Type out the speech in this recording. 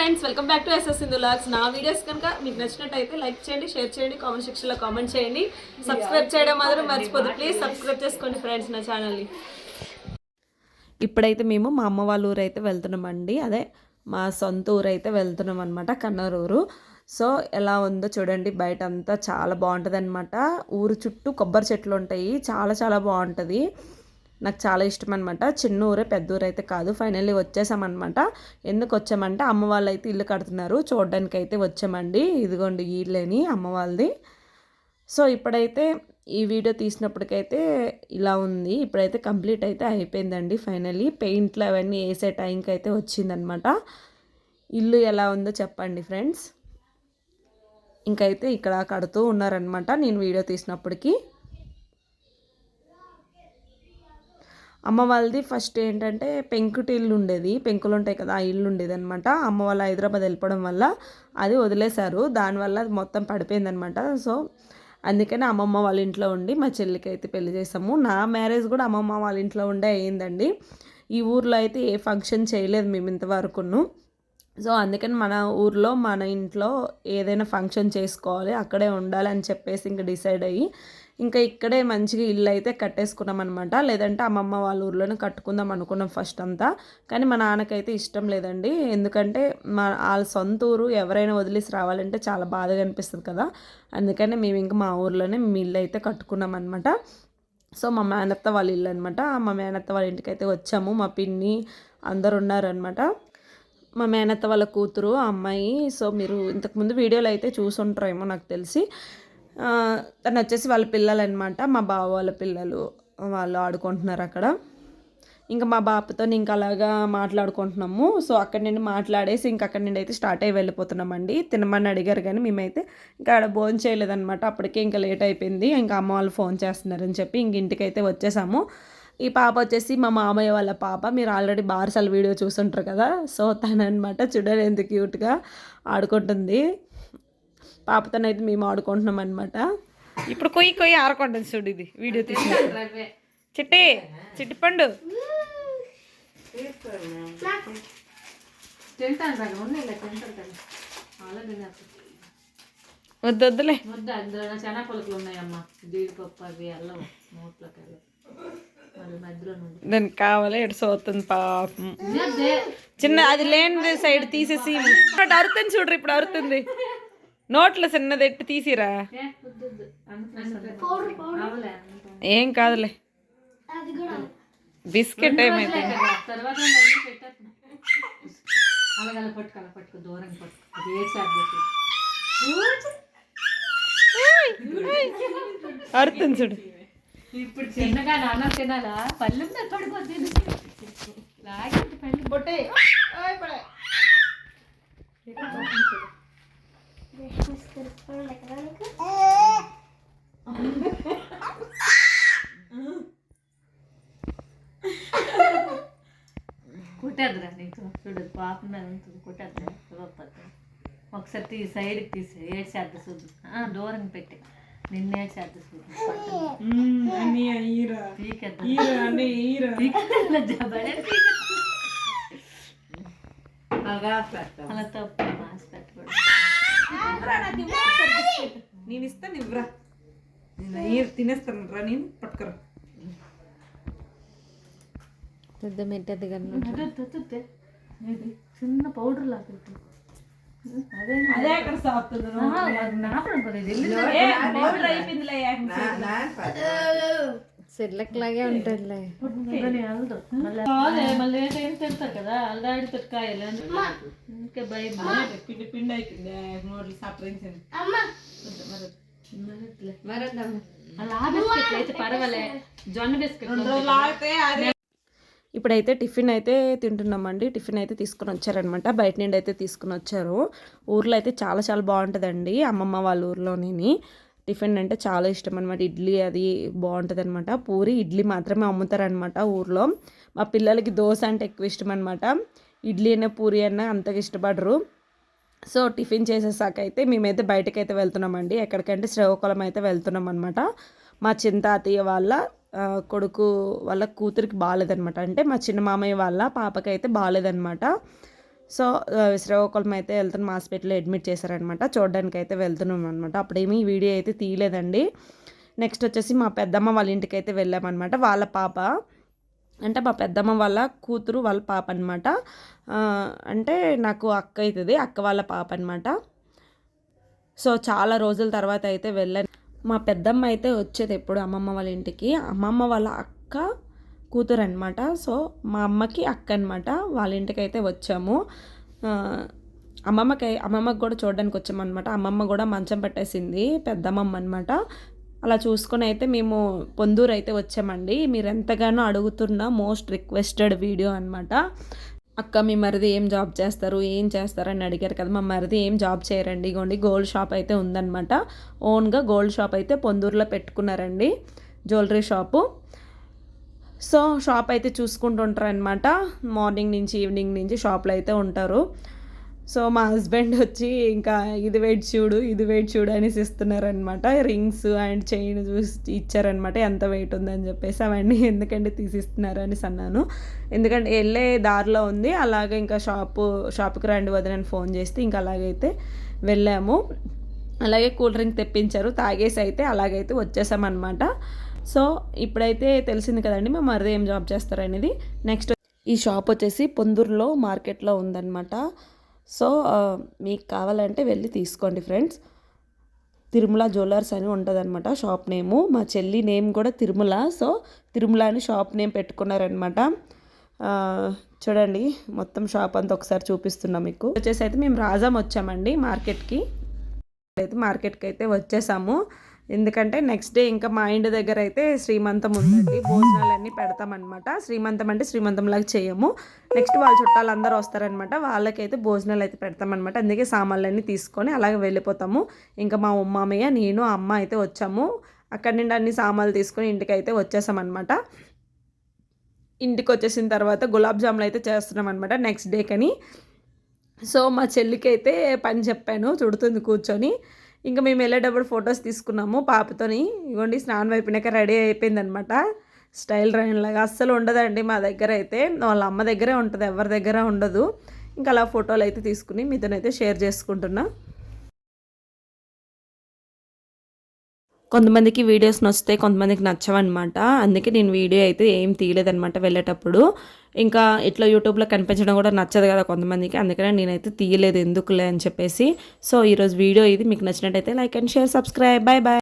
Friends welcome back to SS Sindhu నా videos కనుక మీకు నచ్చినట్టయితే లైక్ చేయండి షేర్ చేయండి కామెంట్ సెక్షన్లో కామెంట్ చేయండి. సబ్స్క్రైబ్ చేయడం మాత్రం మర్చిపోదు ప్లీజ్ సబ్స్క్రైబ్ చేసుకోండి ఫ్రెండ్స్ నా ఛానల్ని. ఇప్పుడైతే మేము మా అమ్మ వాళ్ళ ఊరు అయితే వెళ్తున్నామండి. అదే మా సొంత ఊరు అయితే వెళ్తున్నాం అనమాట కన్నరూరు. సో ఎలా ఉందో చూడండి. బయట అంతా చాలా బాగుంటుంది అనమాట ఊరు చుట్టూ కొబ్బరి చెట్లు ఉంటాయి. చాలా చాలా బాగుంటుంది. నాకు చాలా ఇష్టం అనమాట చిన్న ఊరే పెద్ద ఊరు అయితే కాదు. ఫైనల్లీ వచ్చేసామన్నమాట. ఎందుకు వచ్చామంటే అమ్మ వాళ్ళు అయితే ఇల్లు కడుతున్నారు. చూడడానికి అయితే వచ్చామండి. ఇదిగోండి ఈ అమ్మ వాళ్ళది. సో ఇప్పుడైతే ఈ వీడియో తీసినప్పటికైతే ఇలా ఉంది. ఇప్పుడైతే కంప్లీట్ అయితే అయిపోయిందండి ఫైనల్లీ పెయింట్లు అవన్నీ వేసే టైంకి అయితే వచ్చిందనమాట ఇల్లు ఎలా ఉందో చెప్పండి ఫ్రెండ్స్. ఇంకైతే ఇక్కడ కడుతూ ఉన్నారనమాట నేను వీడియో తీసినప్పటికీ. అమ్మ వాళ్ళది ఫస్ట్ ఏంటంటే పెంకుటి ఇల్లు ఉండేది. పెంకులు ఉంటాయి కదా ఆ ఇల్లు ఉండేది అనమాట అమ్మ వాళ్ళ హైదరాబాద్ వెళ్ళిపోవడం వల్ల అది వదిలేశారు. దానివల్ల అది మొత్తం పడిపోయిందనమాట సో అందుకని అమ్మమ్మ వాళ్ళ ఇంట్లో ఉండి మా చెల్లికి అయితే పెళ్ళి చేసాము నా మ్యారేజ్ కూడా అమ్మమ్మ వాళ్ళ ఇంట్లో ఉండే అయిందండి. ఈ ఊర్లో అయితే ఏ ఫంక్షన్ చేయలేదు మేము ఇంతవరకును. సో అందుకని మన ఊర్లో మన ఇంట్లో ఏదైనా ఫంక్షన్ చేసుకోవాలి అక్కడే ఉండాలి అని చెప్పేసి ఇంకా డిసైడ్ అయ్యి ఇంకా ఇక్కడే మంచిగా ఇల్లు అయితే కట్టేసుకున్నాం అనమాట లేదంటే అమ్మమ్మ వాళ్ళ ఊర్లోనే కట్టుకుందాం అనుకున్నాం ఫస్ట్ అంతా. కానీ మా నాన్నకైతే ఇష్టం లేదండి. ఎందుకంటే మా వాళ్ళ సొంత ఊరు ఎవరైనా వదిలేసి రావాలంటే చాలా బాధగా అనిపిస్తుంది కదా. అందుకని మేము ఇంకా మా ఊర్లోనే మేము ఇల్లు అయితే కట్టుకున్నాం అనమాట సో మా మేనత్త వాళ్ళ ఇల్లు అనమాట మా మేనత్త వాళ్ళ ఇంటికి అయితే వచ్చాము. మా పిన్ని అందరు ఉన్నారనమాట మా మేనత్త వాళ్ళ కూతురు ఆ అమ్మాయి. సో మీరు ఇంతకుముందు వీడియోలు అయితే చూసుంటారేమో నాకు తెలిసి. తను వచ్చేసి వాళ్ళ పిల్లలు అనమాట మా బావ వాళ్ళ పిల్లలు వాళ్ళు ఆడుకుంటున్నారు అక్కడ. ఇంకా మా బాపతో ఇంకా అలాగా మాట్లాడుకుంటున్నాము. సో అక్కడ నుండి మాట్లాడేసి ఇంకా అక్కడ నుండి అయితే స్టార్ట్ అయ్యి వెళ్ళిపోతున్నామండి. తినమని అడిగారు కానీ మేమైతే ఇంకా ఆడ భోజనం చేయలేదన్నమాట. అప్పటికే ఇంకా లేట్ అయిపోయింది. ఇంకా అమ్మ వాళ్ళు ఫోన్ చేస్తున్నారని చెప్పి ఇంక ఇంటికి అయితే వచ్చేసాము. ఈ పాప వచ్చేసి మా మామయ్య వాళ్ళ పాప. మీరు ఆల్రెడీ బార్సల్ వీడియో చూసుంటారు కదా. సో తను అనమాట ఎంత క్యూట్గా ఆడుకుంటుంది. పాపతోనైతే మేము ఆడుకుంటున్నాం అనమాట ఇప్పుడు కొయ్యి కొయ్యి ఆడుకుంటుంది చూడు ఇది వీడియో తీసిన చిట్టి చిట్టి పండు. వద్దు వద్దులే. అందులో ఉన్నాయమ్మా జీడిపప్పు అవి అల్లం నోట్లోకి దానికి కావాలి ఎటు సోతుంది పాపం. చిన్న అది లేని సైడ్ తీసేసి. ఇప్పుడు అరుతుంది చూడ్రి ఇప్పుడు అరుతుంది. నోట్లో చిన్నది ఎట్టు తీసిరా? ఏ, కాదులే. బిస్కెట్ ఏమైతే? చూడు. ఇప్పుడు చిన్నగా నాన్న తినాలా? పళ్ళు పడిపోతుంది బొట్టే. కుట్టేద్దురా నీకు చూడు పాప ఉంటుంది. కుట్టేద్దురా. రూపాయలు ఒకసారి తీ సైడ్కి తీసి ఏడ్చేద్ద చూడు. ఆ, దూరం పెట్టి. నిన్న ఏడ్చేద్ద పీకెద్దు. అలా తప్పు మాసి పెట్టకూడదు నేను ఇస్తాను ఇవ్వరా నేను తినేస్తాను రా నేను పట్టుకురా పెద్ద మెట్టది చిన్న పౌడర్ లాగా. అదే అక్కడ సాగుతుంది నాపడం కదా పౌడర్ అయిపోయిందిలే సెర్లక్ లాగే ఉంటుందిలే. కానీ వెళ్దు. మళ్ళీ మళ్ళీ ఏం తింటారు కదా అల్లాడి తిరకాయలు ఇంకా భయం. పిండి పిండి అయిపోయింది నోట్లు సపరించింది అలా ఆ బిస్కెట్లు అయితే పర్వాలే. జొన్న బిస్కెట్ ఇప్పుడైతే టిఫిన్ అయితే తింటున్నామండి. టిఫిన్ అయితే తీసుకుని వచ్చారనమాట బయట నుండి అయితే తీసుకుని వచ్చారు. ఊర్లో అయితే చాలా చాలా బాగుంటుందండి. అమ్మమ్మ వాళ్ళ ఊర్లోని టిఫిన్ అంటే చాలా ఇష్టం అనమాట ఇడ్లీ అది బాగుంటుంది అనమాట పూరి ఇడ్లీ మాత్రమే అమ్ముతారనమాట ఊర్లో. మా పిల్లలకి దోశ అంటే ఎక్కువ ఇష్టం అనమాట ఇడ్లీ అయినా పూరి అయినా అంతగా ఇష్టపడరు. సో టిఫిన్ చేసేసాక అయితే మేమైతే బయటకైతే వెళ్తున్నామండి. ఎక్కడికంటే శ్రీకాకుళం అయితే వెళ్తున్నాం అనమాట మా చిన్న తాతయ్య వాళ్ళ కొడుకు వాళ్ళ కూతురికి బాగాలేదనమాట అంటే మా చిన్న మామయ్య వాళ్ళ పాపకైతే బాగాలేదనమాట సో ఆ, శ్రీకాకుళం అయితే వెళ్తున్నాం హాస్పిటల్లో అడ్మిట్ చేశారనమాట చూడడానికి అయితే వెళ్తున్నాం అనమాట అప్పుడేమీ వీడియో అయితే తీయలేదండి. నెక్స్ట్ వచ్చేసి మా పెద్దమ్మ వాళ్ళ ఇంటికి అయితే వెళ్ళామన్నమాట. వాళ్ళ పాప. అంటే మా పెద్దమ్మ వాళ్ళ కూతురు వాళ్ళ పాప అనమాట అంటే నాకు అక్క అవుతుంది అక్క వాళ్ళ పాప అనమాట సో చాలా రోజుల తర్వాత అయితే వెళ్ళాను. మా పెద్దమ్మ అయితే వచ్చేది ఎప్పుడు? అమ్మమ్మ వాళ్ళ ఇంటికి. అమ్మమ్మ వాళ్ళ అక్క కూతురు అనమాట సో మా అమ్మకి అక్క అనమాట వాళ్ళ ఇంటికి అయితే వచ్చాము అమ్మమ్మకి అమ్మమ్మకి కూడా చూడడానికి వచ్చామన్నమాట. అమ్మమ్మ కూడా మంచం పెట్టేసింది. పెద్దమ్మమ్మ అనమాట అలా చూసుకొని అయితే మేము పొందూరు అయితే వచ్చామండి. మీరు ఎంతగానో అడుగుతున్న మోస్ట్ రిక్వెస్టెడ్ వీడియో అనమాట అక్క మీ మరిది ఏం జాబ్ చేస్తారు? ఏం చేస్తారు అని అడిగారు కదా మా మరిది ఏం జాబ్ చేయరండి? ఇగోండి గోల్డ్ షాప్ అయితే ఉందన్నమాట. ఓన్గా గోల్డ్ షాప్ అయితే పొందూరులో పెట్టుకున్నారండి. Jewellery shop. సో షాప్ అయితే చూసుకుంటూ ఉంటారు అనమాట మార్నింగ్ నుంచి ఈవినింగ్ నుంచి షాప్లో అయితే ఉంటారు. సో మా హస్బెండ్ వచ్చి ఇంకా ఇది వెయిట్ చూడు ఇది వెయిట్ చూడు అనేసి ఇస్తున్నారనమాట రింగ్స్ అండ్ చైన్ చూసి ఇచ్చారనమాట ఎంత వెయిట్ ఉందని చెప్పేసి అవన్నీ ఎందుకంటే తీసిస్తున్నారు అనేసి అన్నాను. ఎందుకంటే వెళ్ళే దారిలో ఉంది. అలాగే ఇంకా షాపు షాప్కి రండి వదిలేని ఫోన్ చేస్తే ఇంకా అలాగైతే వెళ్ళాము. అలాగే కూల్ డ్రింక్ తెప్పించారు. తాగేసి అయితే అలాగైతే వచ్చేసామన్నమాట. సో ఇప్పుడైతే తెలిసింది కదండి మా మరిది ఏం జాబ్ చేస్తారనేది నెక్స్ట్ ఈ షాప్ వచ్చేసి పొందూరులో మార్కెట్లో ఉందన్నమాట. సో మీకు కావాలంటే వెళ్ళి తీసుకోండి ఫ్రెండ్స్. తిరుమల జ్యువెలర్స్ అని ఉంటుందన్నమాట షాప్ నేము మా చెల్లి నేమ్ కూడా తిరుమల. సో తిరుమల అని షాప్ నేమ్ పెట్టుకున్నారనమాట చూడండి మొత్తం షాప్ అంతా ఒకసారి చూపిస్తున్నాం మీకు. వచ్చేసి అయితే మేము రాజాం వచ్చామండి మార్కెట్కి. అయితే మార్కెట్కి అయితే వచ్చేసాము. ఎందుకంటే నెక్స్ట్ డే ఇంకా మా ఇంటి దగ్గర అయితే శ్రీమంతం ఉందండి. భోజనాలన్నీ పెడతామన్నమాట. శ్రీమంతం అంటే శ్రీమంతంలాగా చేయము. నెక్స్ట్ వాళ్ళ చుట్టాలు అందరూ వస్తారనమాట వాళ్ళకైతే భోజనాలు అయితే పెడతామన్నమాట. అందుకే సామాన్లన్నీ తీసుకొని అలాగే వెళ్ళిపోతాము. ఇంకా మా ఉమ్మామయ్య నేను అమ్మ అయితే వచ్చాము. అక్కడి నుండి అన్ని సామాన్లు తీసుకొని ఇంటికి అయితే వచ్చేసామన్నమాట. ఇంటికి వచ్చేసిన తర్వాత గులాబ్ జాములు అయితే చేస్తున్నాం అనమాట నెక్స్ట్ డే కని. సో మా చెల్లికి అయితే పని చెప్పాను. చుడుతుంది కూర్చొని. ఇంకా మేము వెళ్ళేటప్పుడు ఫొటోస్ తీసుకున్నాము. పాపతోని ఇగోండి స్నానం అయిపోయినాక రెడీ అయిపోయిందనమాట. స్టైల్ లాగా అస్సలు ఉండదండి మా దగ్గర అయితే. వాళ్ళ అమ్మ దగ్గరే ఉంటుంది ఎవరి దగ్గర ఉండదు. ఇంకా అలా ఫోటోలు అయితే తీసుకుని మీతోనైతే షేర్ చేసుకుంటున్నా. కొంతమందికి వీడియోస్ నచ్చితే కొంతమందికి నచ్చవన్నమాట. అందుకే నేను వీడియో అయితే ఏం తీయలేదనమాట వెళ్ళేటప్పుడు. ఇంకా ఇట్లా యూట్యూబ్లో కనిపించడం కూడా నచ్చదు కదా కొంతమందికి. అందుకనే నేనైతే తీయలేదు ఎందుకులే అని చెప్పేసి. సో ఈరోజు వీడియో ఇది. మీకు నచ్చినట్టయితే like and share subscribe. Bye bye